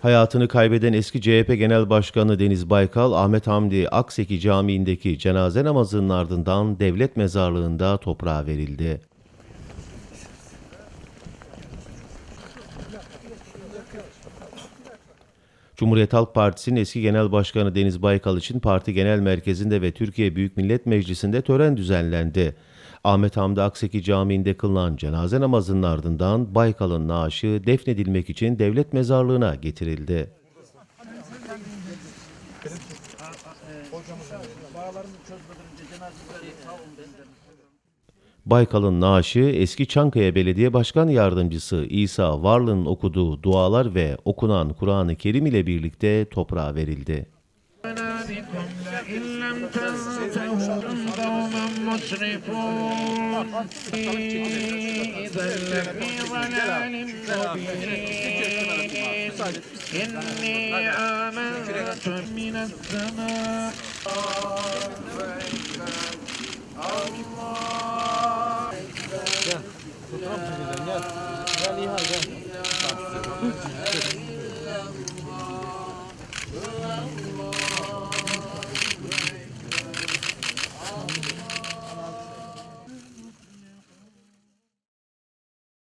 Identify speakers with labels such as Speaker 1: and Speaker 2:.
Speaker 1: Hayatını kaybeden eski CHP Genel Başkanı Deniz Baykal, Ahmet Hamdi Akseki Camii'ndeki cenaze namazının ardından devlet mezarlığında toprağa verildi. Cumhuriyet Halk Partisi'nin eski genel başkanı Deniz Baykal için parti genel merkezinde ve Türkiye Büyük Millet Meclisi'nde tören düzenlendi. Ahmet Hamdi Akseki Camii'nde kılınan cenaze namazının ardından Baykal'ın naaşı defnedilmek için devlet mezarlığına getirildi. Baykal'ın naaşı eski Çankaya Belediye Başkan Yardımcısı İsa Varlı'nın okuduğu dualar ve okunan Kur'an-ı Kerim ile birlikte toprağa verildi.
Speaker 2: وإن لم تنتهوا قوما مسرفون إذا لفي ضلال مبين إني آمنت من السماء Allah Gel. Fotoğraf çekeceğim gel. Gel İha gel.